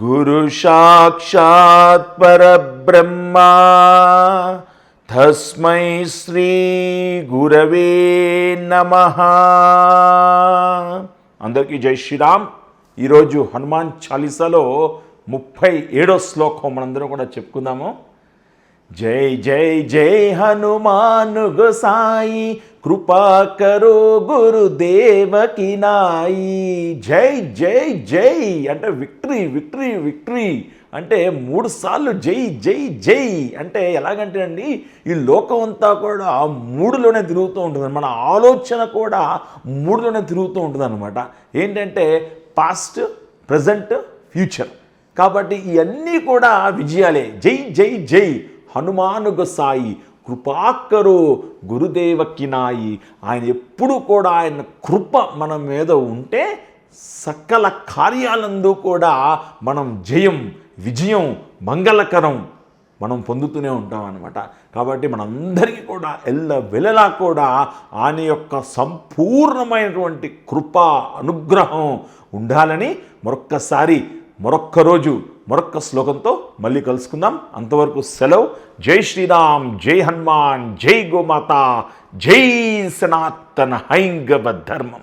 గురు సాక్షాత్ పరబ్రహ్మ. తస్మై శ్రీ గురవే నమ. అందరికీ జై శ్రీరామ్. ఈరోజు హనుమాన్ చాలీసాలో ముప్పై ఏడో శ్లోకం మనందరం కూడా చెప్పుకుందాము. జై జై జై హనుమాను గోసాయి కృపా కరో గురుదేవకి నాయి. జై జై జై అంటే విక్టరీ విక్టరీ విక్టరీ అంటే మూడు సార్లు జై జై జై అంటే ఎలాగంటే అండి ఈ లోకం అంతా కూడా మూడులోనే తిరుగుతూ ఉంటుంది. మన ఆలోచన కూడా మూడులోనే తిరుగుతూ ఉంటుంది అనమాట ఏంటంటే పాస్ట్ ప్రజెంట్ ఫ్యూచర్. కాబట్టి ఇవన్నీ కూడా విజయాలే. జై జై జై. హనుమానుగ సాయి కృపాకరు గురుదేవకినాయి. ఆయన ఎప్పుడు కూడా ఆయన కృప మన మీద ఉంటే సకల కార్యాలందు కూడా మనం జయం విజయం మంగళకరం మనం పొందుతూనే ఉంటాం అనమాట కాబట్టి మనందరికీ కూడా ఎల్ల వెలలా కూడా ఆయన యొక్క సంపూర్ణమైనటువంటి కృప అనుగ్రహం ఉండాలని మరొక్కసారి మరొక్క రోజు మరొక్క శ్లోకంతో మళ్ళీ కలుసుకుందాం. అంతవరకు సెలవు. జై శ్రీరామ్ జై హనుమాన్ జై గోమాత జై సనాతన హైంగవ ధర్మం.